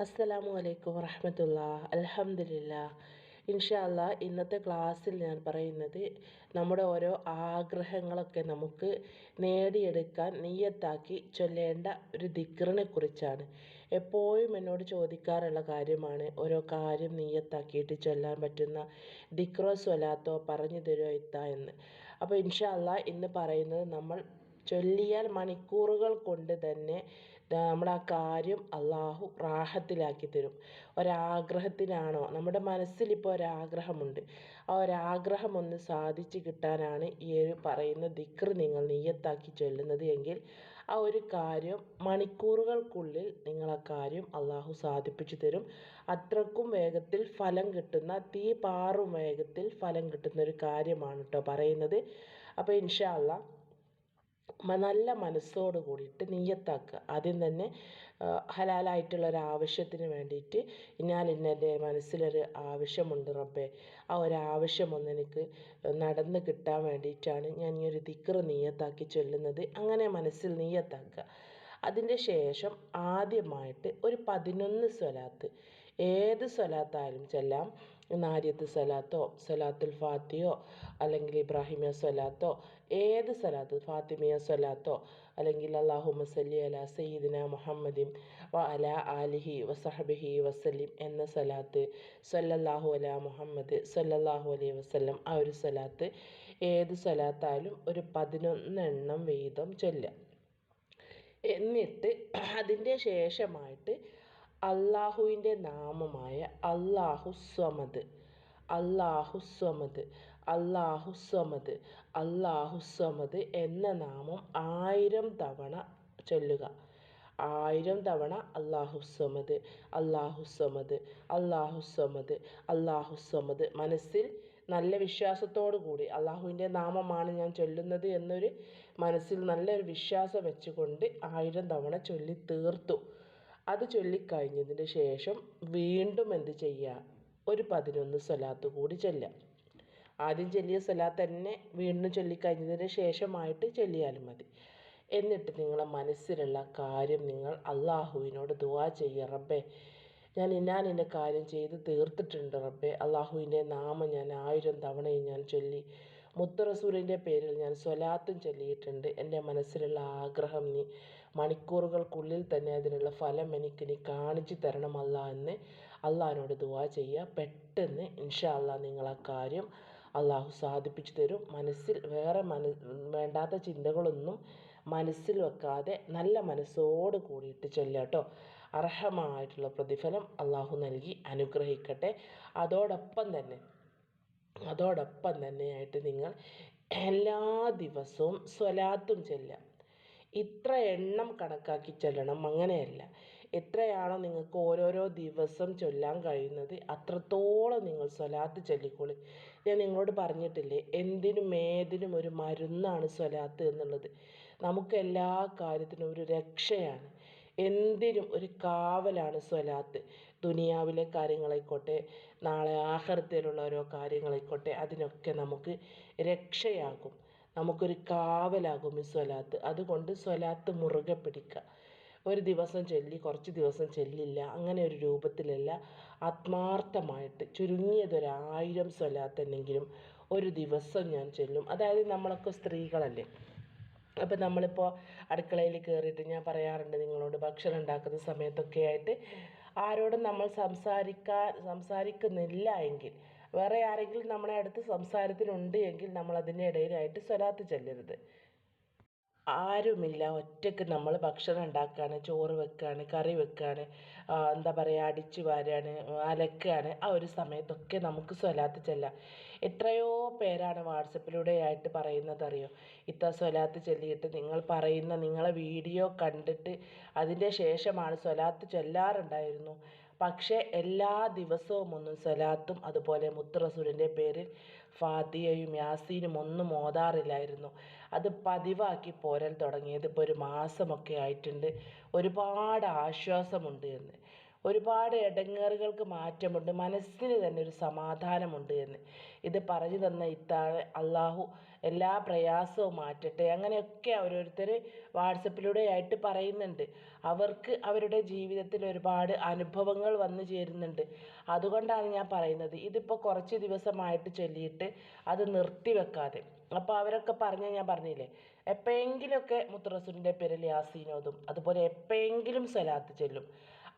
അസ്സലാമു അലൈക്കും വറഹമത്തുള്ള അലഹമില്ല ഇൻഷാല്ല ഇന്നത്തെ ക്ലാസ്സിൽ ഞാൻ പറയുന്നത് നമ്മുടെ ഓരോ ആഗ്രഹങ്ങളൊക്കെ നമുക്ക് നേടിയെടുക്കാൻ നീയത്താക്കി ചൊല്ലേണ്ട ഒരു ദിക്റിനെ കുറിച്ചാണ് എപ്പോഴും എന്നോട് ചോദിക്കാറുള്ള കാര്യമാണ് ഓരോ കാര്യം നീയത്താക്കിയിട്ട് ചൊല്ലാൻ പറ്റുന്ന ദിക്റോ സ്വലാത്തോ പറഞ്ഞു തരുമോ ഇത്ത എന്ന്. അപ്പോൾ ഇൻഷാല്ല ഇന്ന് പറയുന്നത് നമ്മൾ ചൊല്ലിയാൽ മണിക്കൂറുകൾ കൊണ്ട് തന്നെ നമ്മുടെ ആ കാര്യം അള്ളാഹു റാഹത്തിലാക്കി തരും. ഒരാഗ്രഹത്തിനാണോ? നമ്മുടെ മനസ്സിലിപ്പോൾ ഒരാഗ്രഹമുണ്ട്. ആ ഒരാഗ്രഹം ഒന്ന് സാധിച്ചു കിട്ടാനാണ് ഈ ഒരു പറയുന്ന ദിക്ർ നിങ്ങൾ നീയത്താക്കി ചൊല്ലുന്നത് എങ്കിൽ ആ ഒരു കാര്യം മണിക്കൂറുകൾക്കുള്ളിൽ നിങ്ങൾ ആ കാര്യം അള്ളാഹു സാധിപ്പിച്ചു തരും. അത്രക്കും വേഗത്തിൽ ഫലം കിട്ടുന്ന തീ പാറും വേഗത്തിൽ ഫലം കിട്ടുന്ന ഒരു കാര്യമാണ് കേട്ടോ പറയുന്നത്. അപ്പോൾ ഇൻഷാ അള്ളാഹ് നല്ല മനസ്സോട് കൂടിയിട്ട് നീയത്താക്കുക ആദ്യം തന്നെ ഹലാലായിട്ടുള്ള ഒരു ആവശ്യത്തിന് വേണ്ടിയിട്ട് ഞാൻ ഇന്നെന്റെ മനസ്സിലൊരു ആവശ്യമുണ്ട് റബ്ബേ. ആ ഒരു ആവശ്യം ഒന്ന് എനിക്ക് നടന്ന് കിട്ടാൻ വേണ്ടിയിട്ടാണ് ഞാൻ ഈ ഒരു ദിക്ർ നീയത്താക്കി ചൊല്ലുന്നത്. അങ്ങനെ മനസ്സിൽ നീയത്താക്കുക അതിന്റെ ശേഷം ആദ്യമായിട്ട് ഒരു പതിനൊന്ന് സ്വലാത്ത്. ഏത് സ്വലാത്തായാലും ചെല്ലാം നാര്യത്ത് സലാത്തോ സലാത്തുൽ ഫാത്തിയോ അല്ലെങ്കിൽ ഇബ്രാഹിമിയ സലാത്തോ ഏത് സലാത്ത് ഫാത്തിമിയ സലാത്തോ അല്ലെങ്കിൽ അള്ളാഹുമ സല്ലി അല സയ്യിദിന മുഹമ്മദിൻ വ അല ആലിഹി വസഹബിഹി വസല്ലിം എന്ന സലാത്ത് സല്ലല്ലാഹു അല മുഹമ്മദ് സല്ലല്ലാഹു അലൈഹി വസല്ലം ആ ഒരു സലാത്ത് ഏത് സ്വലാത്തായാലും ഒരു പതിനൊന്നെണ്ണം വീതം ചൊല്ലുക. എന്നിട്ട് അതിന്റെ ശേഷമായിട്ട് അള്ളാഹുവിന്റെ നാമമായ അള്ളാഹു സ്വമത് അള്ളാഹു സ്വമത് അള്ളാഹു സ്വമത് അള്ളാഹു സ്വമത് എന്ന നാമം ആയിരം തവണ ചൊല്ലുക. ആയിരം തവണ അള്ളാഹു സ്വമത് അള്ളാഹു സ്വമത് അള്ളാഹു സ്വമത് അള്ളാഹു സ്വമത് മനസ്സിൽ നല്ല വിശ്വാസത്തോടു കൂടി അള്ളാഹുവിന്റെ നാമമാണ് ഞാൻ ചൊല്ലുന്നത് എന്നൊരു മനസ്സിൽ നല്ലൊരു വിശ്വാസം വെച്ചുകൊണ്ട് ആയിരം തവണ ചൊല്ലി തീർത്തു അത് ചൊല്ലിക്കഴിഞ്ഞതിന് ശേഷം വീണ്ടും എന്ത് ചെയ്യുക ഒരു പതിനൊന്ന് സ്വലാത്ത് കൂടി ചൊല്ലാം ആദ്യം ചൊല്ലിയ സ്വലാത്ത് തന്നെ വീണ്ടും ചൊല്ലിക്കഴിഞ്ഞതിന് ശേഷമായിട്ട് ചൊല്ലിയാലും മതി. എന്നിട്ട് നിങ്ങളെ മനസ്സിലുള്ള കാര്യം നിങ്ങൾ അള്ളാഹുവിനോട് ദുവാ ചെയ്യുക. റബ്ബേ ഞാൻ ഞാൻ എന്റെ കാര്യം ചെയ്ത് തീർത്തിട്ടുണ്ട് റബ്ബെ. അള്ളാഹുവിന്റെ നാമം ഞാൻ ആയിരം തവണയും ഞാൻ ചൊല്ലി. മുത്തറസൂലിന്റെ പേരിൽ ഞാൻ സ്വലാത്തും ചൊല്ലിയിട്ടുണ്ട്. എന്റെ മനസ്സിലുള്ള ആഗ്രഹം നീ മണിക്കൂറുകൾക്കുള്ളിൽ തന്നെ അതിനുള്ള ഫലം എനിക്ക് നീ കാണിച്ചു തരണമല്ല എന്ന് അള്ളാഹിനോട് ദുവാ ചെയ്യുക പെട്ടെന്ന് ഇൻഷാ അള്ളാഹ് നിങ്ങൾ ആ കാര്യം അള്ളാഹു സാധിപ്പിച്ചു തരും. മനസ്സിൽ വേറെ മന വേണ്ടാത്ത ചിന്തകളൊന്നും മനസ്സിൽ വെക്കാതെ നല്ല മനസ്സോട് കൂടിയിട്ട് ചൊല്ലുക കേട്ടോ. അർഹമായിട്ടുള്ള പ്രതിഫലം അള്ളാഹു നൽകി അനുഗ്രഹിക്കട്ടെ. അതോടൊപ്പം തന്നെ അതോടൊപ്പം തന്നെയായിട്ട് നിങ്ങൾ എല്ലാ ദിവസവും സ്വലാത്തും ചെല്ലുക. ഇത്ര എണ്ണം കണക്കാക്കി ചൊല്ലണം. അങ്ങനെയല്ല. എത്രയാണോ നിങ്ങൾക്ക് ഓരോരോ ദിവസം ചൊല്ലാൻ കഴിയുന്നത് അത്രത്തോളം നിങ്ങൾ സ്വലാത്ത് ചൊല്ലിക്കോളി. ഞാൻ നിങ്ങളോട് പറഞ്ഞിട്ടില്ലേ എന്തിനും ഏതിനും ഒരു മരുന്നാണ് സ്വലാത്ത് എന്നുള്ളത്. നമുക്ക് എല്ലാ കാര്യത്തിനും ഒരു രക്ഷയാണ്. എന്തിനും ഒരു കാവലാണ് സ്വലാത്ത്. ദുനിയാവിലെ കാര്യങ്ങളായിക്കോട്ടെ നാളെ ആഹൃത്തിലുള്ള ഓരോ കാര്യങ്ങളായിക്കോട്ടെ അതിനൊക്കെ നമുക്ക് രക്ഷയാകും. നമുക്കൊരു കാവലാകും ഈ സ്വലാത്ത്. അതുകൊണ്ട് സ്വലാത്ത് മുറുകെ പിടിക്കുക. ഒരു ദിവസം ചൊല്ലി കുറച്ച് ദിവസം ചൊല്ലില്ല അങ്ങനെ ഒരു രൂപത്തിലല്ല. ആത്മാർത്ഥമായിട്ട് ചുരുങ്ങിയതൊരായിരം സ്വലാത്തെന്നെങ്കിലും ഒരു ദിവസം ഞാൻ ചൊല്ലും. അതായത് നമ്മളൊക്കെ സ്ത്രീകളല്ലേ. അപ്പം നമ്മളിപ്പോൾ അടുക്കളയിൽ കയറിയിട്ട് ഞാൻ പറയാറുണ്ട് നിങ്ങളോട് ഭക്ഷണം ഉണ്ടാക്കുന്ന സമയത്തൊക്കെ ആയിട്ട് ആരോടും നമ്മൾ സംസാരിക്കാൻ സംസാരിക്കുന്നില്ല എങ്കിൽ വേറെ ആരെങ്കിലും നമ്മുടെ അടുത്ത് സംസാരത്തിനുണ്ട് എങ്കിൽ നമ്മൾ അതിന്റെ ഇടയിലായിട്ട് സ്വലാത്ത് ചെല്ലരുത്. ആരുമില്ല. ഒറ്റയ്ക്ക് നമ്മൾ ഭക്ഷണം ഉണ്ടാക്കുകയാണ് ചോറ് വെക്കുകയാണ് കറി വെക്കുകയാണ് എന്താ പറയുക അടിച്ചു വാരുകയാണ് അലക്കുകയാണ് ആ ഒരു സമയത്തൊക്കെ നമുക്ക് സ്വലാത്ത് ചെല്ലാം. എത്രയോ പേരാണ് വാട്സപ്പിലൂടെ ആയിട്ട് പറയുന്നത് അറിയോ? ഇത്ര സ്വലാത്ത് ചൊല്ലിയിട്ട് നിങ്ങൾ പറയുന്ന നിങ്ങളെ വീഡിയോ കണ്ടിട്ട് അതിന്റെ ശേഷമാണ് സ്വലാത്ത് ചൊല്ലാറുണ്ടായിരുന്നു. പക്ഷേ എല്ലാ ദിവസവും ഒന്നും സ്വലാത്തും അതുപോലെ മുത്ത് പേരിൽ ഫാത്തിയയും യാസീനും ഒന്നും ഓതാറില്ലായിരുന്നു. അത് പതിവാക്കി പോരാൻ തുടങ്ങിയത് ഇപ്പോൾ ഒരു മാസമൊക്കെ ആയിട്ടുണ്ട്. ഒരുപാട് ആശ്വാസമുണ്ട് എന്ന്. ഒരുപാട് ഇടങ്ങേറുകൾക്ക് മാറ്റമുണ്ട്. മനസ്സിന് തന്നെ ഒരു സമാധാനമുണ്ട് എന്ന്. ഇത് പറഞ്ഞു തന്ന ഇത്താണ് അള്ളാഹു എല്ലാ പ്രയാസവും മാറ്റട്ടെ. അങ്ങനെയൊക്കെ ഓരോരുത്തർ വാട്സപ്പിലൂടെ ആയിട്ട് പറയുന്നുണ്ട്. അവർക്ക് അവരുടെ ജീവിതത്തിൽ ഒരുപാട് അനുഭവങ്ങൾ വന്നു ചേരുന്നുണ്ട്. അതുകൊണ്ടാണ് ഞാൻ പറയുന്നത്. ഇതിപ്പോൾ കുറച്ച് ദിവസമായിട്ട് ചൊല്ലിയിട്ട് അത് നിർത്തിവെക്കാതെ. അപ്പോൾ അവരൊക്കെ പറഞ്ഞ ഞാൻ പറഞ്ഞില്ലേ എപ്പോഴെങ്കിലുമൊക്കെ മുത്തറസുലിന്റെ പേരിൽ യാസീനോതും അതുപോലെ എപ്പോഴെങ്കിലും സ്വലാത്ത് ചൊല്ലും.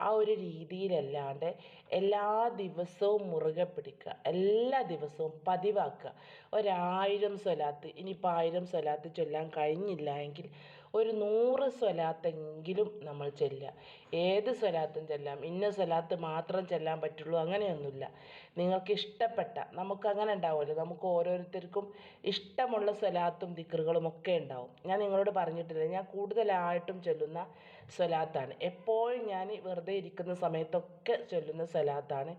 ആ ഒരു രീതിയിലല്ലാണ്ട് എല്ലാ ദിവസവും മുറുകെ പിടിക്കുക എല്ലാ ദിവസവും പതിവാക്കുക. ഒരായിരം സ്വലാത്ത് ഇനിയിപ്പോൾ ആയിരം സ്വലാത്ത് ചൊല്ലാൻ കഴിഞ്ഞില്ല എങ്കിൽ ഒരു നൂറ് സ്വലാത്തെങ്കിലും നമ്മൾ ചെല്ലുക. ഏത് സ്വലാത്തും ചൊല്ലാം ഇന്ന സ്വലാത്ത് മാത്രം ചൊല്ലാൻ പറ്റുള്ളൂ അങ്ങനെയൊന്നുമില്ല. നിങ്ങൾക്ക് ഇഷ്ടപ്പെട്ട നമുക്ക് അങ്ങനെ ഉണ്ടാവുമല്ലോ. നമുക്ക് ഓരോരുത്തർക്കും ഇഷ്ടമുള്ള സ്വലാത്തും ദിക്കറുകളും ഒക്കെ ഉണ്ടാവും. ഞാൻ നിങ്ങളോട് പറഞ്ഞിട്ടില്ല. ഞാൻ കൂടുതലായിട്ടും ചൊല്ലുന്ന സ്വലാത്താണ് എപ്പോഴും ഞാൻ വെറുതെ ഇരിക്കുന്ന സമയത്തൊക്കെ ചൊല്ലുന്ന സ്വലാത്താണ്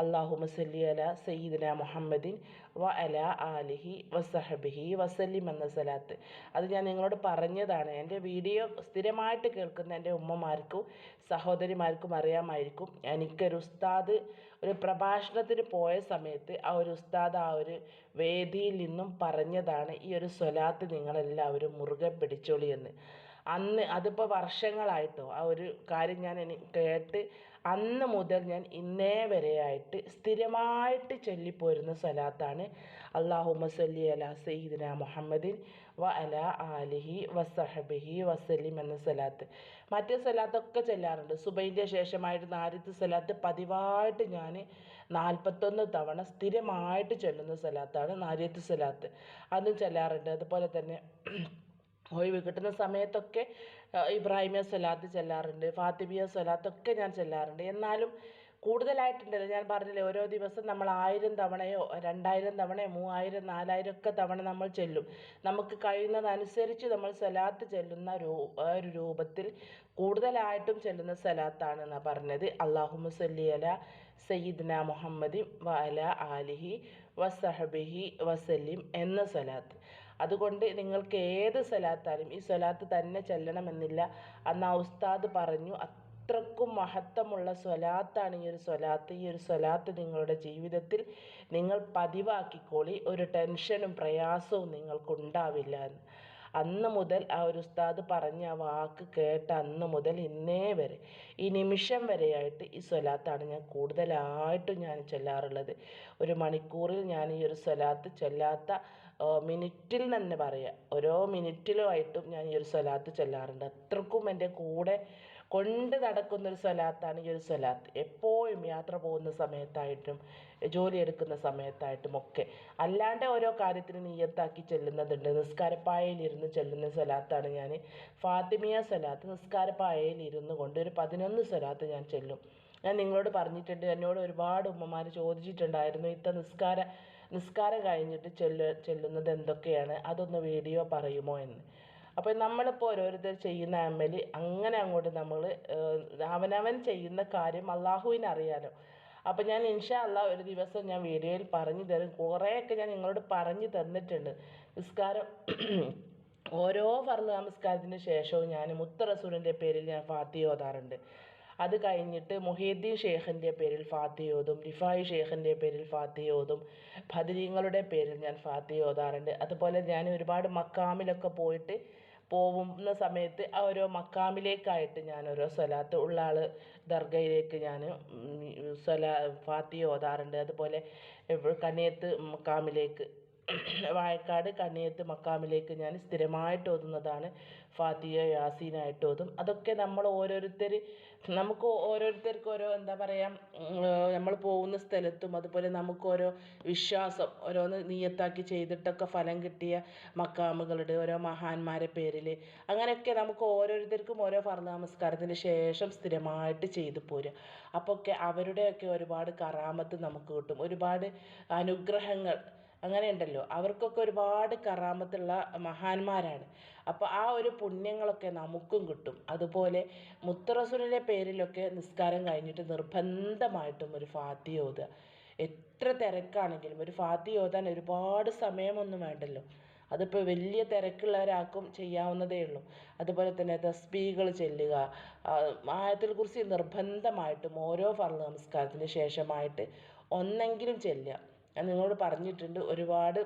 അള്ളാഹുമ സല്ലി അല സയ്യിദന മുഹമ്മദിൻ വ അല ആലിഹി വസഹബിഹി വസല്ലിം എന്ന സ്വലാത്ത് അത് ഞാൻ നിങ്ങളോട് പറഞ്ഞതാണ്. എന്റെ വീഡിയോ സ്ഥിരമായിട്ട് കേൾക്കുന്ന എന്റെ ഉമ്മമാർക്കും സഹോദരിമാർക്കും അറിയാമായിരിക്കും. എനിക്കൊരു ഉസ്താദ് ഒരു പ്രഭാഷണത്തിന് പോയ സമയത്ത് ആ ഒരു ഉസ്താദ് ആ ഒരു വേദിയിൽ നിന്നും പറഞ്ഞതാണ് ഈ ഒരു സ്വലാത്ത് നിങ്ങളെല്ലാവരും മുറുകെ പിടിച്ചോളി എന്ന്. അന്ന് അതിപ്പോൾ വർഷങ്ങളായിട്ടോ ആ ഒരു കാര്യം ഞാൻ എനി കേട്ട് അന്ന് മുതൽ ഞാൻ ഇന്നേ വരെയായിട്ട് സ്ഥിരമായിട്ട് ചൊല്ലിപ്പോരുന്ന സ്വലാത്താണ് അള്ളാഹുമ്മ സല്ലി അല സയ്യിദിന മുഹമ്മദിൻ വ അല ആലിഹി വസഹബിഹി വസലിം എന്ന സ്വലാത്ത്. മറ്റേ സ്വലാത്തൊക്കെ ചൊല്ലാറുണ്ട്. സുബൈന്റെ ശേഷമായിട്ട് നാരിത്ത് സ്വലാത്ത് പതിവായിട്ട് ഞാൻ നാൽപ്പത്തൊന്ന് തവണ സ്ഥിരമായിട്ട് ചൊല്ലുന്ന സ്വലാത്താണ് നാരിയത്ത് സ്വലാത്ത്. അതും ചൊല്ലാറുണ്ട്. അതുപോലെ തന്നെ ഒഴിവ് കിട്ടുന്ന സമയത്തൊക്കെ ഇബ്രാഹിമിയ സ്വലാത്ത് ചെല്ലാറുണ്ട് ഫാത്തിമിയ സ്വലാത്തൊക്കെ ഞാൻ ചെല്ലാറുണ്ട്. എന്നാലും കൂടുതലായിട്ടുണ്ടല്ലോ ഞാൻ പറഞ്ഞില്ലേ ഓരോ ദിവസം നമ്മൾ ആയിരം തവണയോ രണ്ടായിരം തവണയോ മൂവായിരം നാലായിരം ഒക്കെ തവണ നമ്മൾ ചെല്ലും. നമുക്ക് കഴിയുന്നതനുസരിച്ച് നമ്മൾ സലാത്ത് ചെല്ലുന്ന രൂ ഒരു രൂപത്തിൽ കൂടുതലായിട്ടും ചെല്ലുന്ന സ്വലാത്താണ് എന്നാണ് പറഞ്ഞത്. അള്ളാഹുമ സല്ലി അല സയ്യിദ്ന മുഹമ്മദി വ അല ആലിഹി വസഹബിഹി വസല്ലിം എന്ന സ്വലാത്ത്. അതുകൊണ്ട് നിങ്ങൾക്ക് ഏത് സ്വലാത്താലും ഈ സ്വലാത്ത് തന്നെ ചെല്ലണമെന്നില്ല. അന്ന് ആ ഉസ്താദ് പറഞ്ഞു അത്രക്കും മഹത്വമുള്ള സ്വലാത്താണ് ഈ ഒരു സ്വലാത്ത്. ഈ ഒരു സ്വലാത്ത് നിങ്ങളുടെ ജീവിതത്തിൽ നിങ്ങൾ പതിവാക്കിക്കോളി. ഒരു ടെൻഷനും പ്രയാസവും നിങ്ങൾക്കുണ്ടാവില്ല എന്ന്. അന്ന് മുതൽ ആ ഒരു ഉസ്താദ് പറഞ്ഞ ആ വാക്ക് കേട്ട അന്ന് മുതൽ ഇന്നേ വരെ ഈ നിമിഷം വരെയായിട്ട് ഈ സ്വലാത്താണ് ഞാൻ കൂടുതലായിട്ടും ഞാൻ ചൊല്ലാറുള്ളത്. ഒരു മണിക്കൂറിൽ ഞാൻ ഈ ഒരു സ്വലാത്ത് ചൊല്ലാത്ത മിനിറ്റിൽ തന്നെ പറയാം. ഓരോ മിനിറ്റിലുമായിട്ടും ഞാൻ ഈ ഒരു സ്വലാത്ത് ചൊല്ലാറുണ്ട്. അത്രക്കും എന്റെ കൂടെ കൊണ്ട് നടക്കുന്ന ഒരു സ്വലാത്താണ് ഈ ഒരു സ്വലാത്ത്. എപ്പോഴും യാത്ര പോകുന്ന സമയത്തായിട്ടും ജോലി എടുക്കുന്ന സമയത്തായിട്ടും ഒക്കെ. അല്ലാണ്ട് ഓരോ കാര്യത്തിന് നീയത്താക്കി ചെല്ലുന്നതുണ്ട്. നിസ്കാരപ്പായയിലിരുന്ന് ചെല്ലുന്ന സ്വലാത്താണ് ഞാൻ. ഫാത്തിമിയ സ്വലാത്ത് നിസ്കാരപ്പായയിലിരുന്ന് കൊണ്ട് ഒരു പതിനൊന്ന് സ്വലാത്ത് ഞാൻ ചെല്ലും. ഞാൻ നിങ്ങളോട് പറഞ്ഞിട്ടുണ്ട് എന്നോട് ഒരുപാട് ഉമ്മമാർ ചോദിച്ചിട്ടുണ്ടായിരുന്നു ഇത്ത നിസ്കാര നിസ്കാരം കഴിഞ്ഞിട്ട് ചെല്ലു ചെല്ലുന്നത് എന്തൊക്കെയാണ്? അതൊന്ന് വീഡിയോ പറയുമോ എന്ന്. അപ്പോൾ നമ്മളിപ്പോൾ ഓരോരുത്തർ ചെയ്യുന്ന അമൽ അങ്ങനെ അങ്ങോട്ട് നമ്മൾ അവനവൻ ചെയ്യുന്ന കാര്യം അള്ളാഹുവിന് അറിയാലോ. അപ്പോൾ ഞാൻ ഇൻഷാ ഒരു ദിവസം ഞാൻ വീഡിയോയിൽ പറഞ്ഞു തരും. കുറേയൊക്കെ ഞാൻ നിങ്ങളോട് പറഞ്ഞു തന്നിട്ടുണ്ട്. നിസ്കാരം ഓരോ ഫർദ് നമസ്കാരത്തിന് ശേഷവും ഞാൻ മുത്ത റസൂലിന്റെ പേരിൽ ഞാൻ ഫാത്തി ഓതാറുണ്ട്. അത് കഴിഞ്ഞിട്ട് മുഹീദ്ദീൻ ഷേഖിന്റെ പേരിൽ ഫാത്തിഹ ഓതും റിഫായി ഷേഖിന്റെ പേരിൽ ഫാത്തിഹ ഓതും ബദരീങ്ങളുടെ പേരിൽ ഞാൻ ഫാത്തിഹ ഓതാറുണ്ട് അതുപോലെ ഞാൻ ഒരുപാട് മക്കാമിലൊക്കെ പോയിട്ട് പോകുന്ന സമയത്ത് ഓരോ മക്കാമിലേക്കായിട്ട് ഞാൻ ഓരോ സ്വലാത്ത് ഉള്ള ആൾ ദർഗയിലേക്ക് ഞാൻ സ്വലാ ഫാത്തി ഓതാറുണ്ട് അതുപോലെ കനിയത്ത് മക്കാമിലേക്ക് വാഴക്കാട് കണ്ണിയത്ത് മക്കാമിലേക്ക് ഞാൻ സ്ഥിരമായിട്ട് ഓതുന്നതാണ്. ഫാത്തിയ യാസീനായിട്ട് ഓതും. അതൊക്കെ നമ്മൾ ഓരോരുത്തർ നമുക്ക് ഓരോരുത്തർക്ക് ഓരോ എന്താ പറയുക നമ്മൾ പോകുന്ന സ്ഥലത്തും അതുപോലെ നമുക്ക് ഓരോ വിശ്വാസം ഓരോന്ന് നീയത്താക്കി ചെയ്തിട്ടൊക്കെ ഫലം കിട്ടിയ മക്കാമുകളുടെ ഓരോ മഹാന്മാരെ പേരിൽ അങ്ങനെയൊക്കെ നമുക്ക് ഓരോരുത്തർക്കും ഓരോ നമസ്കാരത്തിന് ശേഷം സ്ഥിരമായിട്ട് ചെയ്തു പോരുക. അപ്പോൾ ഒക്കെ അവരുടെയൊക്കെ ഒരുപാട് കറാമത്ത് നമുക്ക് കിട്ടും. ഒരുപാട് അനുഗ്രഹങ്ങൾ അങ്ങനെ ഉണ്ടല്ലോ അവർക്കൊക്കെ ഒരുപാട് കറാമത്തുള്ള മഹാന്മാരാണ്. അപ്പോൾ ആ ഒരു പുണ്യങ്ങളൊക്കെ നമുക്കും കിട്ടും. അതുപോലെ മുത്തറസൂലിന്റെ പേരിലൊക്കെ നിസ്കാരം കഴിഞ്ഞിട്ട് നിർബന്ധമായിട്ടും ഒരു ഫാത്തി ഓതുക. എത്ര തിരക്കാണെങ്കിലും ഒരു ഫാത്തി ഓതാൻ ഒരുപാട് സമയമൊന്നും വേണ്ടല്ലോ. അതിപ്പോൾ വലിയ തിരക്കുള്ള ഒരാൾക്കും ചെയ്യാവുന്നതേ ഉള്ളൂ. അതുപോലെ തന്നെ തസ്ബീകൾ ചെല്ലുക ആയത്തിൽ കുറിച്ച് നിർബന്ധമായിട്ടും ഓരോ ഫർൾ നമസ്കാരത്തിന് ശേഷമായിട്ട് ഒന്നെങ്കിലും ചെല്ലുക. ഞാൻ നിങ്ങളോട് പറഞ്ഞിട്ടുണ്ട് ഒരുപാട്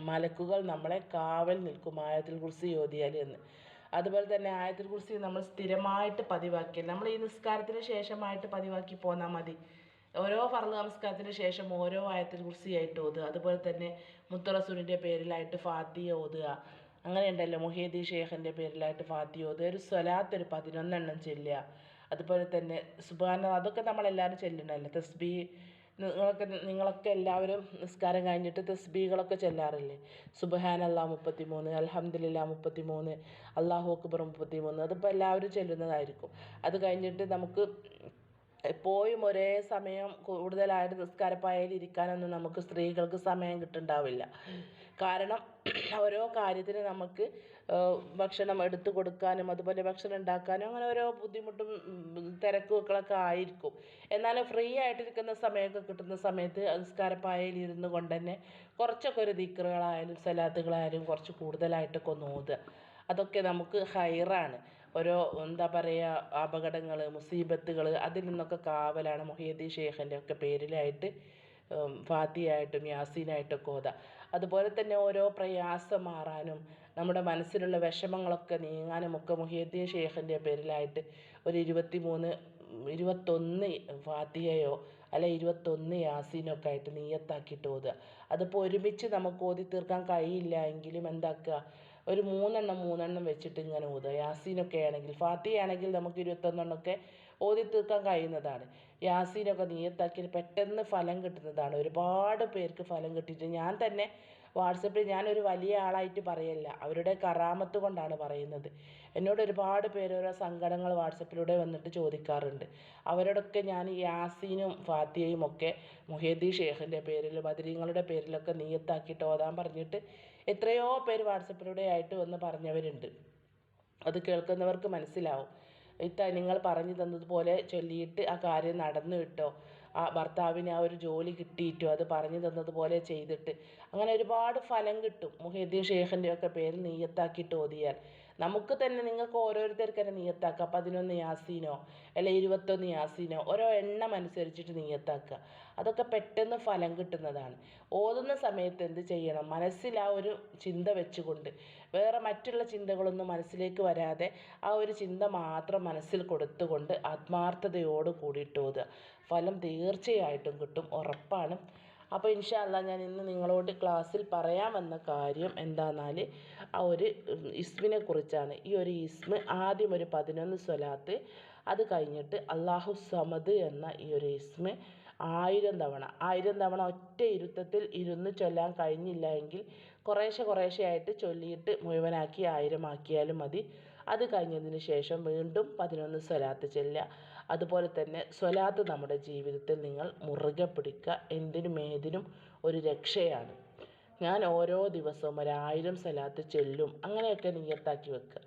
മലക്കുകൾ നമ്മളെ കാവൽ നിൽക്കും ആയത്തിൽ കുറിച്ച് ഓതിയാൽ എന്ന് അതുപോലെ തന്നെ ആയത്തിൽ കുറിച്ച് നമ്മൾ സ്ഥിരമായിട്ട് പതിവാക്കിയാൽ നമ്മൾ ഈ നിസ്കാരത്തിന് ശേഷമായിട്ട് പതിവാക്കി പോന്നാൽ മതി. ഓരോ ഫർൾ നമസ്കാരത്തിന് ശേഷം ഓരോ ആയത്തിൽ കുറിച്ചായിട്ട് ഓതുക. അതുപോലെ തന്നെ മുത്തറസൂലിന്റെ പേരിലായിട്ട് ഫാത്തിയ ഓതുക. അങ്ങനെ ഉണ്ടല്ലോ മുഹീദി ഷേഖിന്റെ പേരിലായിട്ട് ഫാത്തിഹ ഓതുക. ഒരു സ്വലാത്ത് ഒരു പതിനൊന്നെണ്ണം ചെല്ലുക. അതുപോലെ തന്നെ സുബാന അതൊക്കെ നമ്മളെല്ലാവരും ചെല്ലണമല്ലോ തസ്ബീ നിങ്ങളൊക്കെ നിങ്ങളൊക്കെ എല്ലാവരും നിസ്കാരം കഴിഞ്ഞിട്ട് തസ്ബീകളൊക്കെ ചൊല്ലാറില്ലേ? സുബഹാൻ മുപ്പത്തിമൂന്ന് മുപ്പത്തി മൂന്ന് അലഹമ്മദില്ല മുപ്പത്തി മൂന്ന് അള്ളാഹു അക്ബർ മുപ്പത്തി മൂന്ന് അതിപ്പോൾ എല്ലാവരും ചെല്ലുന്നതായിരിക്കും. അത് കഴിഞ്ഞിട്ട് നമുക്ക് എപ്പോഴും ഒരേ സമയം കൂടുതലായിട്ട് നിസ്കാരപ്പായയിൽ ഇരിക്കാനൊന്നും നമുക്ക് സ്ത്രീകൾക്ക് സമയം കിട്ടുന്നുണ്ടാവില്ല. കാരണം ഓരോ കാര്യത്തിന് നമുക്ക് ഭക്ഷണം എടുത്തു കൊടുക്കാനും അതുപോലെ ഭക്ഷണം ഉണ്ടാക്കാനും അങ്ങനെ ഓരോ ബുദ്ധിമുട്ടും തിരക്കുകളൊക്കെ ആയിരിക്കും. എന്നാലും ഫ്രീ ആയിട്ടിരിക്കുന്ന സമയമൊക്കെ കിട്ടുന്ന സമയത്ത് നിസ്കാരപ്പായയിൽ ഇരുന്ന് കൊണ്ട് തന്നെ കുറച്ചൊക്കെ ഒരു ദിക്റുകളായാലും സലാത്തുകളായാലും കുറച്ച് കൂടുതലായിട്ടൊക്കെ ഒന്ന് ഓതുക അതൊക്കെ നമുക്ക് ഹൈറാണ്. ഓരോ എന്താ പറയുക അപകടങ്ങൾ മുസീബത്തുകൾ അതിൽ നിന്നൊക്കെ കാവലാണ് മുഹിയുദ്ദീൻ ഷേഖിന്റെ ഒക്കെ പേരിലായിട്ട് ഫാത്തിയായിട്ടും യാസീനായിട്ടൊക്കെ ഓതുക അതുപോലെ തന്നെ ഓരോ പ്രയാസം മാറാനും നമ്മുടെ മനസ്സിലുള്ള വിഷമങ്ങളൊക്കെ നീങ്ങാനും ഒക്കെ മുഹിയുദ്ദീൻ ഷേഖിന്റെ പേരിലായിട്ട് ഒരു ഇരുപത്തി മൂന്ന് ഇരുപത്തൊന്ന് ഫാത്തിഹയോ അല്ലെ ഇരുപത്തൊന്ന് യാസീനൊക്കെ ആയിട്ട് നീയത്താക്കിയിട്ട് ഓതുക അതിപ്പോൾ ഒരുമിച്ച് നമുക്ക് ഓതി തീർക്കാൻ കഴിയില്ല എങ്കിലും എന്താക്കുക ഒരു മൂന്നെണ്ണം മൂന്നെണ്ണം വെച്ചിട്ട് ഇങ്ങനെ ഊതുക. യാസീനൊക്കെ ആണെങ്കിൽ ഫാത്തിഹ ആണെങ്കിൽ നമുക്ക് ഇരുപത്തൊന്നെണ്ണമൊക്കെ ഓതി തീർക്കാൻ കഴിയുന്നതാണ്. യാസീനൊക്കെ നീയത്താക്കി പെട്ടെന്ന് ഫലം കിട്ടുന്നതാണ്. ഒരുപാട് പേർക്ക് ഫലം കിട്ടിയിട്ട് ഞാൻ തന്നെ വാട്സപ്പിൽ ഞാനൊരു വലിയ ആളായിട്ട് പറയല്ല. അവരുടെ കറാമത്ത് കൊണ്ടാണ് പറയുന്നത്. എന്നോട് ഒരുപാട് പേര് ഓരോ സങ്കടങ്ങൾ വാട്സപ്പിലൂടെ വന്നിട്ട് ചോദിക്കാറുണ്ട്. അവരോടൊക്കെ ഞാൻ യാസീനും ഫാത്തിയയും ഒക്കെ മുഹേദി ഷേഖിന്റെ പേരിൽ ബദരീങ്ങളുടെ പേരിലൊക്കെ നീയത്താക്കിയിട്ട് ഓതാൻ പറഞ്ഞിട്ട് എത്രയോ പേര് വാട്സപ്പിലൂടെ ആയിട്ട് വന്ന് പറഞ്ഞവരുണ്ട്. അത് കേൾക്കുന്നവർക്ക് മനസ്സിലാവും. ഇത്ത നിങ്ങൾ പറഞ്ഞു തന്നതുപോലെ ചൊല്ലിയിട്ട് ആ കാര്യം നടന്നു കിട്ടോ? ആ ഭർത്താവിന് ആ ഒരു ജോലി കിട്ടിയിട്ടോ? അത് പറഞ്ഞു തന്നതുപോലെ ചെയ്തിട്ട്. അങ്ങനെ ഒരുപാട് ഫലം കിട്ടും. മുഹീദ്ദീൻ ഷേഖിന്റെ ഒക്കെ പേരിൽ നീയത്താക്കിയിട്ട് ഓതിയാൽ. നമുക്ക് തന്നെ നിങ്ങൾക്ക് ഓരോരുത്തർക്ക് തന്നെ നീയത്താക്കുക പതിനൊന്ന് യാസീനോ അല്ലെ ഇരുപത്തൊന്ന് യാസീനോ ഓരോ എണ്ണം അനുസരിച്ചിട്ട് നീയത്താക്കുക. അതൊക്കെ പെട്ടെന്ന് ഫലം കിട്ടുന്നതാണ്. ഓതുന്ന സമയത്ത് എന്ത് ചെയ്യണം? മനസ്സിൽ ആ ഒരു ചിന്ത വെച്ചുകൊണ്ട് വേറെ മറ്റുള്ള ചിന്തകളൊന്നും മനസ്സിലേക്ക് വരാതെ ആ ഒരു ചിന്ത മാത്രം മനസ്സിൽ കൊടുത്തുകൊണ്ട് ആത്മാർത്ഥതയോട് കൂടിയിട്ട് ഓതുക. ഫലം തീർച്ചയായിട്ടും കിട്ടും. ഉറപ്പാണ്. അപ്പോൾ ഇൻഷാല്ല ഞാൻ ഇന്ന് നിങ്ങളോട് ക്ലാസ്സിൽ പറയാൻ വന്ന കാര്യം എന്താണെന്നാൽ ആ ഒരു ഇസ്മിനെ കുറിച്ചാണ്. ഈ ഒരു ഇസ്മ് ആദ്യം ഒരു പതിനൊന്ന് സ്വലാത്ത് അത് കഴിഞ്ഞിട്ട് അള്ളാഹു സമദ് എന്ന ഈ ഒരു ഇസ്മ് ആയിരം തവണ. ആയിരം തവണ ഒറ്റ ഇരുത്തത്തിൽ ഇരുന്ന് ചൊല്ലാൻ കഴിഞ്ഞില്ല എങ്കിൽ കുറേശ്ശെ കുറേശ്ശെ ആയിട്ട് ചൊല്ലിയിട്ട് മുഴുവനാക്കി ആയിരമാക്കിയാലും മതി. അത് കഴിഞ്ഞതിന് ശേഷം വീണ്ടും പതിനൊന്ന് സ്വലാത്ത് ചൊല്ലുക. അതുപോലെ തന്നെ സ്വലാത്ത് നമ്മുടെ ജീവിതത്തിൽ നിങ്ങൾ മുറുകെ പിടിക്കുക. എന്തിനും ഏതിനും ഒരു രക്ഷയാണ്. ഞാൻ ഓരോ ദിവസവും ഒരായിരം സ്വലാത്ത് ചൊല്ലും. അങ്ങനെയൊക്കെ നിയത്താക്കി വെക്കുക.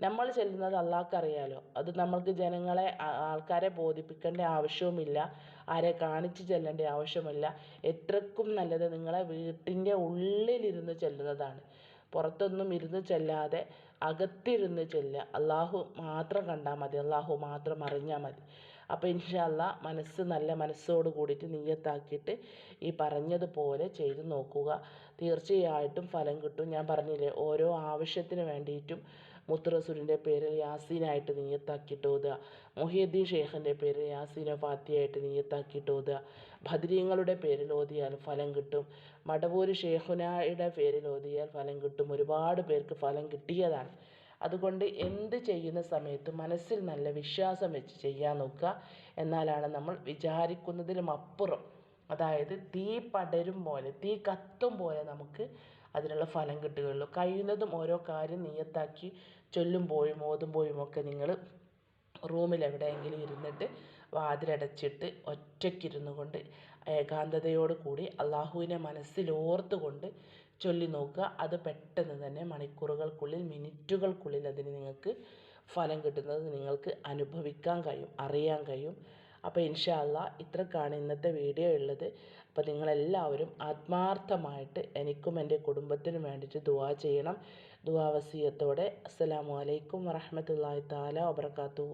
നമ്മൾ ചെല്ലുന്നത് അള്ളാഹ്ക്കറിയാലോ? അത് നമ്മൾക്ക് ജനങ്ങളെ ആൾക്കാരെ ബോധിപ്പിക്കേണ്ട ആവശ്യവുമില്ല. ആരെ കാണിച്ച് ചെല്ലേണ്ട ആവശ്യമില്ല എത്രക്കും നല്ലത് നിങ്ങളെ വീട്ടിന്റെ ഉള്ളിലിരുന്ന് ചെല്ലുന്നതാണ്. പുറത്തൊന്നും ഇരുന്ന് ചെല്ലാതെ അകത്തിരുന്ന് ചെല്ലുക. അള്ളാഹു മാത്രം കണ്ടാൽ മതി. അള്ളാഹു മാത്രം അറിഞ്ഞാൽ മതി. അപ്പോൾ ഇൻഷല്ല മനസ്സ് നല്ല മനസ്സോട് കൂടിയിട്ട് നീയത്താക്കിയിട്ട് ഈ പറഞ്ഞതുപോലെ ചെയ്ത് നോക്കുക. തീർച്ചയായിട്ടും ഫലം കിട്ടും. ഞാൻ പറഞ്ഞില്ലേ ഓരോ ആവശ്യത്തിന് വേണ്ടിയിട്ടും മുത്തുറസൂലിന്റെ പേരിൽ യാസീനായിട്ട് നീയത്താക്കിയിട്ട് ഓതുക. മൊഹീദ്ദീൻ ഷേഖിന്റെ പേരിൽ യാസീന ഫാത്തിയായിട്ട് നീയത്താക്കിയിട്ട് ഓതുക. ഭദ്രീങ്ങളുടെ പേരിൽ ഓതിയാൽ ഫലം കിട്ടും. മടവൂര് ഷേഖുനായുടെ പേരിൽ ഓതിയാൽ ഫലം കിട്ടും. ഒരുപാട് പേർക്ക് ഫലം കിട്ടിയതാണ്. അതുകൊണ്ട് എന്ത് ചെയ്യുന്ന സമയത്ത് മനസ്സിൽ നല്ല വിശ്വാസം വെച്ച് ചെയ്യാൻ നോക്കുക. എന്നാലാണ് നമ്മൾ വിചാരിക്കുന്നതിലും അപ്പുറം. അതായത് തീ പടരും പോലെ തീ കത്തും പോലെ നമുക്ക് അതിനുള്ള ഫലം കിട്ടുകയുള്ളൂ. കഴിയുന്നതും ഓരോ കാര്യം നീയത്താക്കി ചൊല്ലുമ്പോഴും ഓതുമ്പോഴും ഒക്കെ നിങ്ങൾ റൂമിൽ എവിടെയെങ്കിലും ഇരുന്നിട്ട് വാതിലടച്ചിട്ട് ഒറ്റയ്ക്കിരുന്നു കൊണ്ട് ഏകാന്തതയോട് കൂടി അള്ളാഹുവിനെ മനസ്സിലോർത്തുകൊണ്ട് ചൊല്ലി നോക്കുക. അത് പെട്ടെന്ന് തന്നെ മണിക്കൂറുകൾക്കുള്ളിൽ മിനിറ്റുകൾക്കുള്ളിൽ അതിന് നിങ്ങൾക്ക് ഫലം കിട്ടുന്നത് നിങ്ങൾക്ക് അനുഭവിക്കാൻ കഴിയും അറിയാൻ കഴിയും. അപ്പോൾ ഇൻഷാ അല്ലാ ഇത്രക്കാണ് ഇന്നത്തെ വീഡിയോ ഉള്ളത്. അപ്പോൾ നിങ്ങളെല്ലാവരും ആത്മാർത്ഥമായിട്ട് എനിക്കും എന്റെ കുടുംബത്തിനും വേണ്ടിയിട്ട് ദുവാ ചെയ്യണം. ദുവാ വസീയത്തോടെ. അസ്സലാമു അലൈക്കും വറഹമത്തല്ലാഹി താല വബർക്കാത്തു